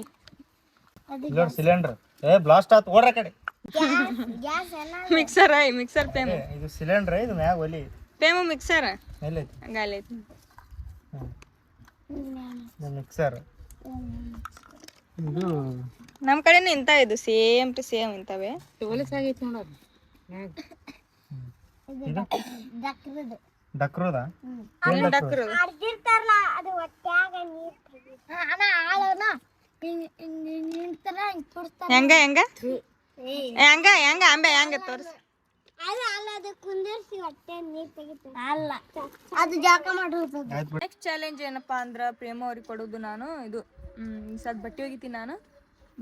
ಸಿಲಿಂಡರ್ ಏ ಬ್ಲಾಸ್ಟ್ ಆತ್ ಓಡ್ರ ಕಡೆ. ಗ್ಯಾಸ್ ಎಲ್ಲ ಮಿಕ್ಸರ್ ಮಿಕ್ಸರ್ ಪೇಮು. ಇದು ಸಿಲಿಂಡರ್ ಇದು ಮ್ಯಾಗ ಒಲಿ. ಪೇಮು ಮಿಕ್ಸರ್ ಎಲ್ಲೈತಿ. ಇದು ಮಿಕ್ಸರ್ ಇದು ನಮ್ ಕಡೆನೂ ಇಂತ ಇದು ಸೇಮ್ ಟು ಸೇಮ್ ಇಂತವೆ. ಹೊಲಸಾಗೈತಿ ನೋಡೋದು ಇದು ದಕ್ರದು ಡಕ್ರುದ. ಡಕ್ರು ಅರ್ದಿರ್ತಾರಲ್ಲ ಅದು ಹೊಟ್ಯಾಗ ನೀರ್ ಅಣ್ಣ ಆಳನ ನಿಂತರ ಹಿಂಗ್ ಹೆಂಗ ಹೆಂಗ? ಏ, ಹಂಗ ಹೆಂಗ ಅಂಬೆ ಹೆಂಗ ತೋರ್ಸ. ಅದು ಅಲ್ಲ ಅದು ಕುಂದಿರ್ಸಿ ಹೊಟ್ಟೆ ನೀರು ತೆಗಿತಾರೆ ಅಲ್ಲ. ಅದು ಜಾಕ ಮಾಡೋದು ನೆಕ್ಸ್ಟ್ ಚಾಲೆಂಜ್ ಏನಪ್ಪಾ ಅಂದ್ರ ಪ್ರೇಮ ಅವ್ರಿಗೆ ಕೊಡೋದು ನಾನು ಇದು. ಹ್ಮ್ ಈ ಸದ್ ಬಟ್ಟೆ ಒಗಿತೀನಿ ನಾನು.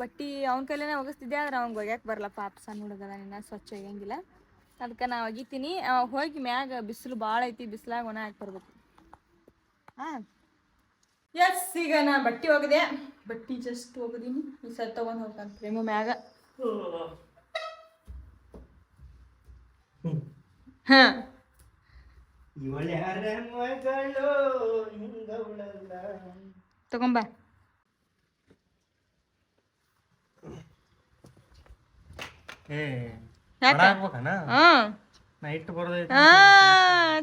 ಬಟ್ಟಿ ಅವ್ನ ಕೈಲೇನೆ ಒಗಿಸ್ತಿದ್ದೆ ಆದ್ರೆ ಅವ್ನಿಗೆ ಒಗ್ಯಾಕೆ ಬರಲ್ಲ ಪಾಪ. ಸಣ್ಣ ಹುಡುಗದ ನಿನ್ನ ಸ್ವಚ್ಛ ಒಗ್ಯಂಗಿಲ್ಲ. ಅದಕ್ಕೆ ನಾ ಒಗಿತೀನಿ. ಹೋಗಿ ಮ್ಯಾಗ ಬಿಸಿಲು ಭಾಳ ಐತಿ ಬಿಸಿಲಾಗ ಒಣ ಹಾಕಿ ಬರ್ಬೇಕು. ಹಾಂ. ಎಸ್ ಈಗ ನಾ ಬಟ್ಟೆ ಒಗದೆ. ಬಟ್ಟೆ ಜಸ್ಟ್ ಒಗದೀನಿ. ಈ ಸದ್ ತಗೊಂಡ್ ಹೋಗ್ತಾನೆ ಪ್ರೇಮ ಮ್ಯಾಗ. ಹಾಂ. ತಗೊಂಬ ಏ ಯಾಕ? ಒಣ ಹಾಕ್ಬೇಕನ ಹ್ಮ್ ನೈಟ್ ಬರೋದೈತಿ ಹಾ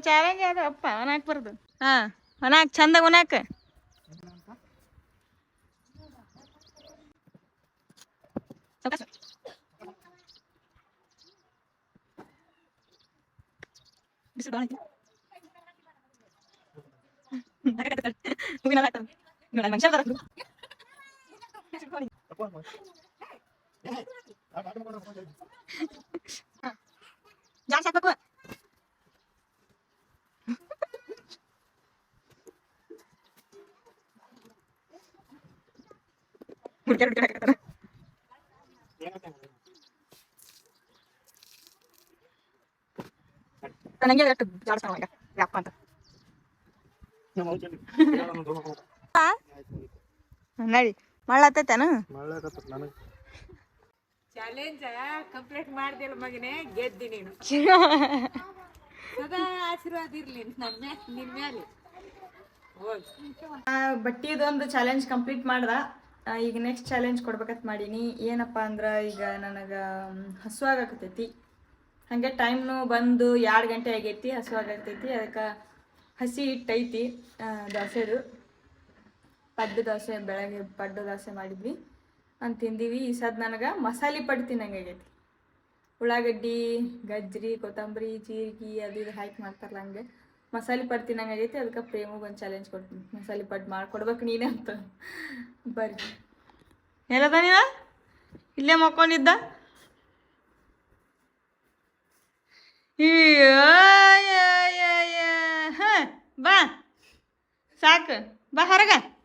ಚಾಲೆಂಜ್ ಅದು. ಅಪ್ಪ ಒಣಾಕ್ ಬರ್ದು. ಹಾ ಚಂದಾಗ ಆಗ್ತಾವ. ನೋಡು, ಅಲ್ಲಿ ಮನುಷ್ಯ ಅದಾರ ಬಿಡು. ಜಾಸ್ತಿ ಹಾಕ್ಬೇಕು ಹುಡ್ಕ್ಯಾಡ್ ಹುಡ್ಕ್ಯಾಡ್ ಹಾಕತ್ತಾರ. ನನಗೆ ಎಷ್ಟು ಜಾಡ್ಸ್ತಾವ ಈಗ ಯಪ್ಪ ಅಂತ ನಡಿ ಮಾಡ್ಲತ್ತೈತೇನ ಚಾಲೆಂಜ್ ಕಂಪ್ಲೀಟ್ ಮಾಡ್ದಿಲ್ಲ ಮಗನೇ ಗೆದ್ದಿ ನೀನು. ಸದಾ ಆಶೀರ್ವಾದ ಇರ್ಲಿ ನನ್ನ ನಿನ್ ಮೇಲೆ ಬಟ್ಟಿದೊಂದು ಚಾಲೆಂಜ್ ಕಂಪ್ಲೀಟ್ ಮಾಡ್ದ. ಈಗ ನೆಕ್ಸ್ಟ್ ಚಾಲೆಂಜ್ ಕೊಡ್ಬೇಕಂತ ಮಾಡೀನಿ. ಏನಪ್ಪ ಅಂದ್ರೆ ಈಗ ನನಗೆ ಹಸುವಾಗತೈತಿ ಹಾಗೆ ಟೈಮ್ನು ಬಂದು ಎರಡು ಗಂಟೆ ಆಗೈತಿ ಹಸುವಾಗತೈತಿ ಅದಕ್ಕೆ ಹಸಿ ಹಿಟ್ಟು ಐತಿ ಆ, ದೋಸೆದು. ಪಡ್ಡು ದೋಸೆ ಬೆಳಗ್ಗೆ ಪಡ್ಡು ದೋಸೆ ಮಾಡಿದ್ವಿ. ಅಂತ ತಿಂದೀವಿ, ಈ ಸದ್ ನನಗೆ ಮಸಾಲೆ ತಿನ್ನಂಗೆ ಆಗೈತಿ. ಉಳ್ಳಾಗಡ್ಡಿ, ಗಜ್ರಿ, ಕೊತ್ತಂಬರಿ, ಜೀರಿಗೆ ಅದು ಇದು ಹಾಕಿ ಮಾಡ್ತಾರಲ್ಲ ಹಂಗೆ. ಮಸಾಲೆ ಪಡ್ ತಿನ್ನಂಗೆ ಆಗೈತಿ, ಅದಕ್ಕೆ ಪ್ರೇಮಿಗೆ ಒಂದು ಚಾಲೆಂಜ್ ಕೊಡ್ತೀನಿ. ಮಸಾಲೆ ಪಡ್ಡು ಮಾಡ್ಕೊಡ್ಬೇಕು ನೀನೇ ಅಂತ. ಬರ್ರಿ. ಎಲ್ಲದ ನೀವ? ಇಲ್ಲೇ ಮಕ್ಕೊಂಡಿದ್ದ? ಬಾ. ಸಾಕು. ಬಾ ಹೊರಗ.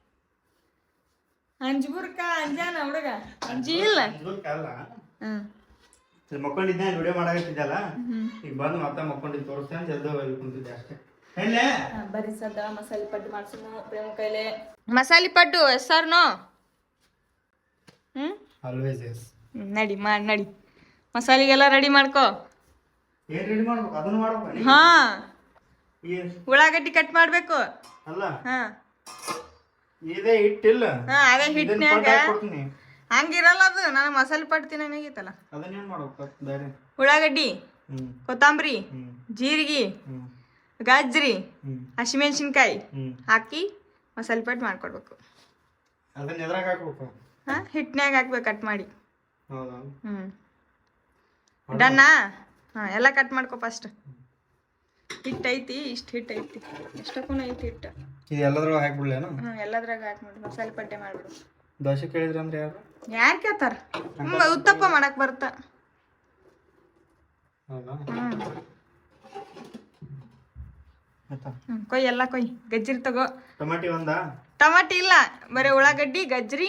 ಅಂಜ್ಬುರ್ಕ ಅಂಜಾನ ಹುಡುಗ? ಅಂಜಿ ಇಲ್ಲ? ಅಲ್ಲ. ಮಕ್ಕೊಂಡಿದ್ದೆ ವಿಡಿಯೋ ಮಾಡಾಕತ್ತಿದ್ದಲ್ಲ? ಈಗ ಬಂದು ಮತ್ತೆ ಮಕ್ಕೊಂಡಿದ್ದು ತೋರಿಸ್ತೇನೆ ಜಲ್ದಿ ಹೋಗಿ ಕುಂತಿದ್ದೆ ಅಷ್ಟೇ. ಬರ್ರಿ ಸದ್ದ ಮಸಾಲೆ ಪಡ್ಡು ಮಾಡ್ಸೋಣ ಪ್ರೇಮ ಕೈಲೆ. ಮಸಾಲೆ ಪಡ್ಡು ನೋ? ಹ್ಮ್? ಆಲ್ವೇಸ್ ಎಸ್ ನಡಿ ಮಾಡಿ ನಡಿ. ಮಸಾಲಿಗೆಲ್ಲ ರೆಡಿ ಮಾಡ್ಕೋ. ಏನ್ ರೆಡಿ ಮಾಡ್ಬೇಕು? ಅದನ್ನು ಮಾಡ್ಬೇಕು? ಹಾ. ಉಳ್ಳಾಗಡ್ಡಿ ಕಟ್ ಮಾಡಬೇಕು. ಅಲ್ಲ. ಹಾ. ಇದೇ ಹಿಟ್ಟಿಲ್ಲ. ಹಾ ಅದೇ ಹಿಟ್ನ್ಯಾಗ ಹಂಗಿರಲ್ಲ ಅದು ನಾನು ಮಸಾಲೆ ಪಡ್ಡು ತಿನ್ನಂಗೈತಲ್ಲ ಅದನ್ನೇನ್ ಮಾಡ್ಬೇಕು ಬೇರೆ? ಉಳ್ಳಾಗಡ್ಡಿ ಕೊತ್ತಂಬರಿ ಜೀರಿಗೆ ಗಾಜ್ರಿ ಹಸಿಮೆಣಸಿನ್ಕಾಯಿ ಹಾಕಿ ಮಸಾಲೆ ಪಟ್ಟು ಮಾಡ್ಕೊಡ್ಬೇಕು. ಅದನ್ನ ಎದ್ರಾಗ ಹಾಕ್ಬೇಕು? ಹಾ ಹಿಟ್ನ್ಯಾಗ ಹಾಕ್ಬೇಕು ಕಟ್ ಮಾಡಿ. ಹೌದಾ? ಹ್ಮ್. ಡನ್ನಾ? ಹಾ ಎಲ್ಲ ಕಟ್ ಮಾಡ್ಕೊ ಫಸ್ಟ್ ಹಿಟ್ಟು ಐತಿ ಇಷ್ಟು ಹಿಟ್ಟು ಐತಿ. ಎಷ್ಟಕ್ಕೂ ಐತಿ ಹಿಟ್ಟು ಇದು ಎಲ್ಲದ್ರಾಗ ಹಾಕ್ಬಿಡ್ಲೇನು? ಹ್ಞೂ ಎಲ್ಲದ್ರಾಗ ಹಾಕ್ಬಿಡು ಮಸಾಲೆ ಪಡ್ಡೆ ಮಾಡ್ಬಿಡು. ದೋಸೆ ಕೇಳಿದ್ರ ಅಂದ್ರೆ ಯಾರು? ಯಾರು ಕೇಳ್ತಾರ? ಉತ್ತಪ್ಪ ಮಾಡಕ್ ಬರ್ತ. ಹೌದಾ? ಹ್ಮ್. ಆಯ್ತಾ? ಹ್ಮ್ ಕೊಯ್ ಎಲ್ಲ ಕೊಯ್. ಗಜ್ಜರಿ ತಗೋ. ಟೊಮೆಟೊ ಒಂದಾ? ಟಮಾಟಿ ಇಲ್ಲ. ಬರೀ ಉಳ್ಳಾಗಡ್ಡಿ ಗಜ್ಜರಿ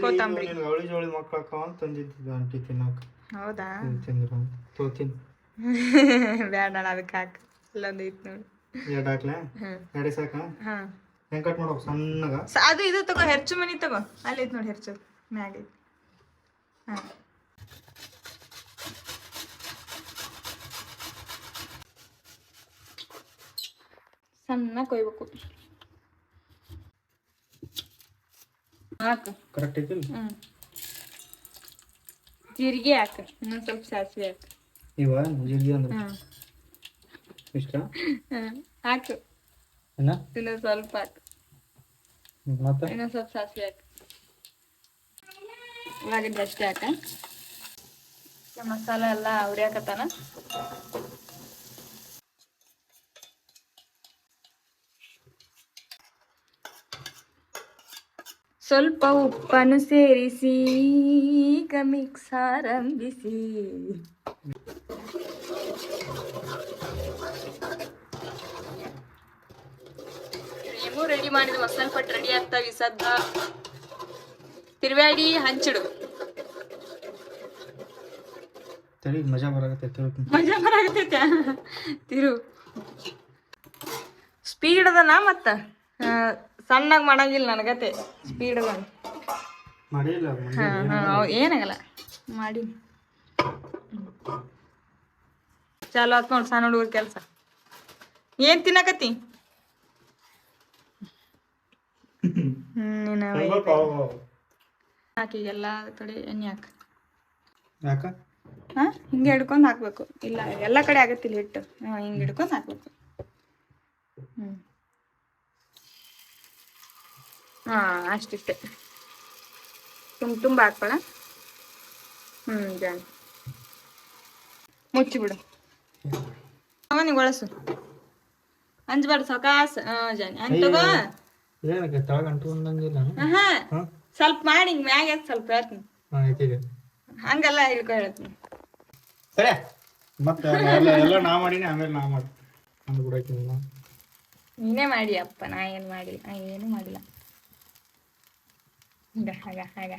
ಕೊತ್ತಂಬರಿ. ಅವಳಿ ಜೋಳಿ ಮಕ್ಕಳ ಹಾಕಾವ ಅಂತ ತಂದಿದ್ದು ಆಂಟಿ ತಿನ್ನೋಕೆ. ಹೌದಾ? ತಿಂದ್ರು ತೋತಿನ್ ಬೇಡ ಅದಕ್ಕೆ ಹಾಕ. ಇಲ್ಲೊಂದು ಐತಿ ನೋಡಿ. ಎರಡು ಹಾಕ್ಲೆ? ಹ್ಮ್ ಎಡೆ ಸಾಕ? ಹಾಂ. ಹೆಂಗೆ ಕಟ್ ಮಾಡ್ಬೇಕು? ಸಣ್ಣಗ? ಅದು ಇದು ತಗೋ ಹೆರ್ಚು ಮನಿ ತಗೋ. ಅಲ್ಲಿ ಐತಿ ನೋಡಿ ಹೆರ್ಚು. ಮ್ಯಾಗ ಐತಿ. ಹಾಂ. ಸಣ್ಣ ಕೊಯ್ಬೇಕು. ಹಾಕು. ಕರೆಕ್ಟ್ ಐತಿಲ್ಲ ಹ್ಞೂ ಜೀರಿಗೆ ಹಾಕು. ಇನ್ನೊಂದು ಸ್ವಲ್ಪ ಸಾಸಿವೆ ಹಾಕು. ಇವ ಜೀರಿಗೆ ಅಂದ್ರೆ. ಇಷ್ಟ? ಹಾಕು ಇನ್ನೊಂದು ಸ್ವಲ್ಪ ಹಾಕು ಮತ್ತೆ? ಇನ್ನೊಂದು ಸ್ವಲ್ಪ ಸಾಸಿವೆ ಹಾಕು. ಉಳ್ಳಾಗಡ್ಡಿ ಅಷ್ಟೇ ಹಾಕ ಮಸಾಲೆ ಎಲ್ಲ ಉರಿಯಾಕತ್ತಾನ ಸ್ವಲ್ಪ ಉಪ್ಪನ್ನು ಸೇರಿಸಿ ಈಗ ಮಿಕ್ಸ್ ಮಾಡಿದ ಮಸಾಲೆ ಪಟ್ಟು ರೆಡಿ ಆಗ್ತಾವ ಈ ಸದ್ದ ತಿರ್ವ್ಯಾಡಿ ಹಂಚಿಡು. ತಡಿ ಮಜಾ ಬರಾಗತ್ತೆ ಮಜಾ ಬರಾಗತ್ತೈತೆ ತಿರು. ಸ್ಪೀಡ್ ಅದನ ಮತ್ತ? ಸಣ್ಣಗ್ ಮಾಡಂಗಿಲ್ಲ ನನಗತೆ ಸ್ಪೀಡ್ ಅದ. ಮಾಡಿಲ್ಲ ಏನಾಗಲ್ಲ. ಮಾಡಿ. ಚಾಲು ಆತ್ ನೋಡ್ ಸಣ್ಣ ಹುಡುಗರ ಕೆಲಸ. ಏನ್ ತಿನ್ನಕತ್ತಿ ಹ್ಮ್ ನೀನ ಹಾಕಿ ಎಲ್ಲಾ ಕಡೆ ಎಣ್ಣೆ ಹಾಕ. ಯಾಕ? ಹಾ? ಹಿಂಗ ಹಿಡ್ಕೊಂಡು ಹಾಕ್ಬೇಕು. ಇಲ್ಲ ಎಲ್ಲಾ ಕಡೆ ಆಗತ್ತಿಲ್ಲ ಹಿಟ್ಟು. ಹಿಂಗ್ ಹಿಡ್ಕೊಂಡು ಹಾಕ್ಬೇಕು. ಹ್ಮ್. ಹಾ ಅಷ್ಟಿಷ್ಟೆ. ತುಂಬ ತುಂಬ ಹಾಕ್ಬೇಡ. ಹ್ಮ್ ಮುಚ್ಚಿ ಮುಚ್ಚಿಬಿಡು ಅವನಿಗೆ ಒಳಸು. ಅಂಜ್ಬಾರ್ದು ಸಕಾಸ್ ಹಾ ಜಾನಿ ಹಂಗೆ ತಗೋ. ಏನಕ್ಕೆ ತಳಗ ಅಂಟ್ಕೊಂಡಂಗಿಲ್ಲ ಹಾ ಹಾಂ? ಸ್ವಲ್ಪ ಮಾಡಿ ಹಿಂಗೆ ಮ್ಯಾಗ ಸ್ವಲ್ಪ ಹೇಳ್ತೀನಿ. ಹಂಗೆಲ್ಲ ಇಳ್ಕೊ ಹೇಳ್ತೀನಿ. ಸರಿ ಮತ್ತೆ ಎಲ್ಲ ಎಲ್ಲ ನಾ ಮಾಡಿನಿ ಆಮೇಲೆ ನಾ ಮಾಡ್ತೀನಿ ಅಂದು ಬಿಡಕ್ಕೆ ನೀನೇ ಮಾಡಿ ಅಪ್ಪ ನಾ ಏನು ಮಾಡಿಲ್ಲ ನಾ ಏನು ಮಾಡಿಲ್ಲ. ಹಂಗ ಹಾಗ ಹಾಗ.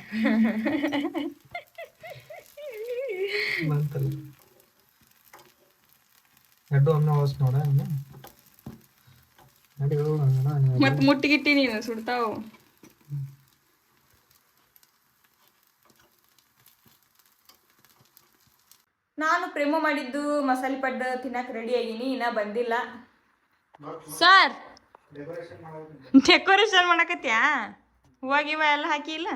ಬಂತಲ್ಲ. ಎರಡು ಒಮ್ಮೆ ಹೊಸ ನೋಡ ಮತ್ ಮುಟ್ಟಿಗಿಟ್ಟಿ ನೀನು ಸುಡ್ತಾವು. ನಾನು ಪ್ರೇಮ ಮಾಡಿದ್ದು ಮಸಾಲೆ ಪಡ್ಡ ತಿನ್ನಕ್ ರೆಡಿ ಆಗಿನಿ ಇನ್ನ ಬಂದಿಲ್ಲ. ಸರ್ ಡೆಕೋರೇಷನ್ ಮಾಡಕತ್ಯಾ ಹೂವಾಗಿವ ಎಲ್ಲ ಹಾಕಿಲ್ಲ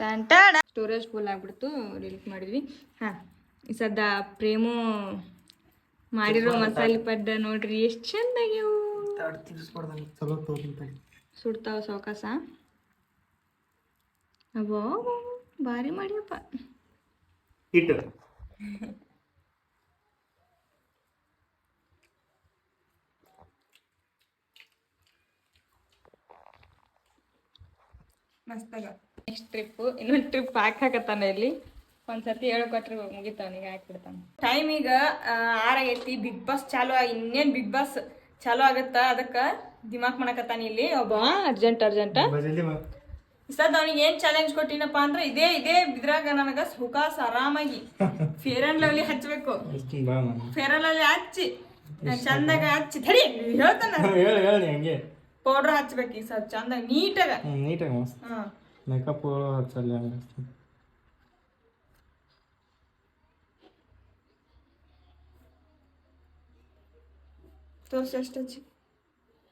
ಟಂಟಾಡ ಸ್ಟೋರೇಜ್ ಫುಲ್ ಆಗ್ಬಿಡ್ತು ಡಿಲೀಟ್ ಮಾಡಿದ್ವಿ. ಹಾ ಈ ಸದ್ದ ಪ್ರೇಮು ಮಾಡಿರೋ ಮಸಾಲೆ ಪಡ್ಡ ನೋಡ್ರಿ ಎಷ್ಟು ಚಂದಾಗ್ಯವು. ಚಲೋ ಸುಡ್ತಾವ ಸಾವಕಾಸ ಅಬ್ಬೋ ಭಾರಿ ಮಾಡಿಯಪ್ಪ ಇಟ್ಟು ಮಸ್ತಾಗ. ನೆಕ್ಸ್ಟ್ ಟ್ರಿಪ್ ಇನ್ನೊಂದು ಟ್ರಿಪ್ ಹಾಕಾಕತ್ತಾನ ಇಲ್ಲಿ. ಒಂದ್ಸತಿ ಹೇಳ್ಕೊಟ್ರೆ ಮುಗಿತಾವನಿಗೆ ಹಾಕ್ಬಿಡ್ತಾನೆ. ಟೈಮ್ ಈಗ ಆರಾಗೈತಿ ಬಿಗ್ ಬಾಸ್ ಚಾಲು ಆಗಿ ಇನ್ನೇನ್ ಬಿಗ್ ಬಾಸ್ ಚಾಲು ಆಗತ್ತ? ಅದಕ್ಕ ದಿಮಾಕ್ ಮಾಡಕತ್ತಾನ ಇಲ್ಲಿ ಒಬ್ಬ. Urgent urgent. ಸದ್ ಅವನಿಗೆ ಏನ್ ಚಾಲೆಂಜ್ ಕೊಟ್ಟಿನಪ್ಪ ಅಂದ್ರೆ ಇದೇ ಇದೇ ಇದ್ರಾಗ ನನಗ ಸುಖಾಸ್ ಆರಾಮಾಗಿ ಫೇರ್ ಅಂಡ್ ಲವ್ಲಿ ಹಚ್ಚಬೇಕು ಫೇರ್ ಅಂಡ್ ಲವ್ಲಿ ಹಚ್ಚಿ. ಚಂದಾಗ ಹಚ್ಚಿ. ತಡಿ ಹೇಳ್ತಾನೆ. ಪೌಡರ್ ಹಚ್ಬೇಕು ಈ ಸದ್ ಚಂದಾಗ ನೀಟಾಗ. ನೀಟಾಗ ಮೇಕಪ್ ಹಚ್ಚಲ್ಲ ತೋರ್ಸಿ ಎಷ್ಟು ಹಚ್ಚಿ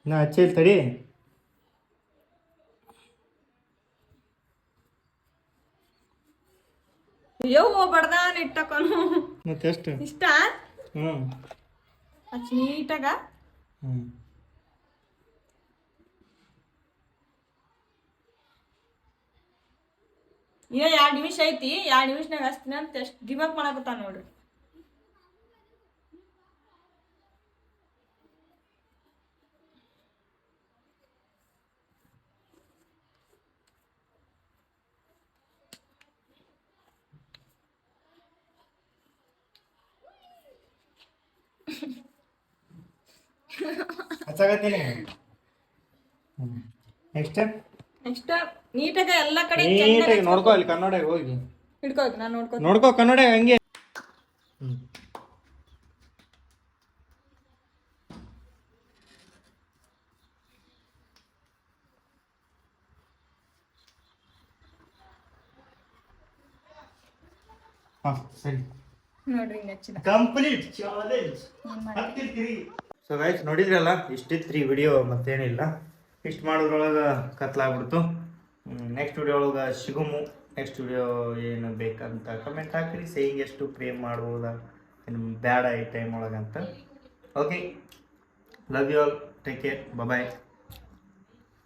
ನಾ ಹಚ್ಚಿಲ್ ತಡಿ ಯವ್ವ ಬಡ್ದಾನ ಇಟ್ಟಕೊನು. ಮತ್ತೆ ಎಷ್ಟು? ಇಷ್ಟ? ಹ್ಞೂ. ಹಚ್ಚಿ ನೀಟಾಗ. ಹ್ಞೂ. ಇನ್ನ ಎರಡ್ ನಿಮಿಷ ಐತಿ ಎರಡು ನಿಮಿಷನಾಗ ಹಚ್ತೀನಿ ಅಂತ ಎಷ್ಟು ದಿಮಾಕ್ ಮಾಡಕತ್ತಾನ ನೋಡ್ರಿ. ಹಚ್ಚಾಕತ್ತೀನಿ ನೆಕ್ಸ್ಟ್ ನೆಕ್ಸ್ಟ್ ನೀಟಾಗಿ ಎಲ್ಲ ಕಡೆ ನೀಟಾಗಿ ನೋಡ್ಕೋ ಅಲ್ಲಿ ಕನ್ನಡ ಹೋಗಿ. ಹಿಡ್ಕೋ ನಾನು ನೋಡ್ಕೋ. ನೋಡ್ಕೋ ಕನ್ನಡ ಹಂಗೆ. ಹಾ ಸರಿ. ನೋಡ್ರಿ ನೆಚ್ಚಿನ ಕಂಪ್ಲೀಟ್ ಚಾಲೆಂಜ್ ಸೊ ಗಾಯ್ಸ್ ನೋಡಿದ್ರಲ್ಲ ಇಷ್ಟಿತ್ತು ರೀ ವಿಡಿಯೋ ಮತ್ತೇನಿಲ್ಲ. ಇಷ್ಟು ಮಾಡೋದ್ರೊಳಗೆ ಕತ್ಲಾಗ್ಬಿಡ್ತು. ನೆಕ್ಸ್ಟ್ ವಿಡಿಯೋ ಒಳಗೆ ಸಿಗುಮು. ನೆಕ್ಸ್ಟ್ ವಿಡಿಯೋ ಏನು ಬೇಕಂತ ಕಮೆಂಟ್ ಹಾಕಿರಿ. ಸೇಯಿಂಗ್ ಎಷ್ಟು ಪ್ರೇಮ್ ಮಾಡ್ಬೋದ ಏನು ಬೇಡ ಈ time ಒಳಗಂತ. Okay love you all take care bye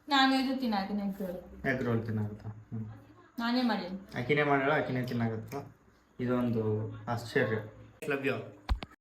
ನಾನು ಇದು ಎಗ್ ಎಗ್ ರೋಲ್ ತಿನ್ನಾಗತ್ತ? ನಾನೇ ಮಾಡೀನಿ ಆಕಿನೇ ಮಾಡ್ಯಾಳ ಆಕಿನೇ ತಿನ್ನಾಗತ್ತ? ಇದೊಂದು ಆಶ್ಚರ್ಯ. Love you all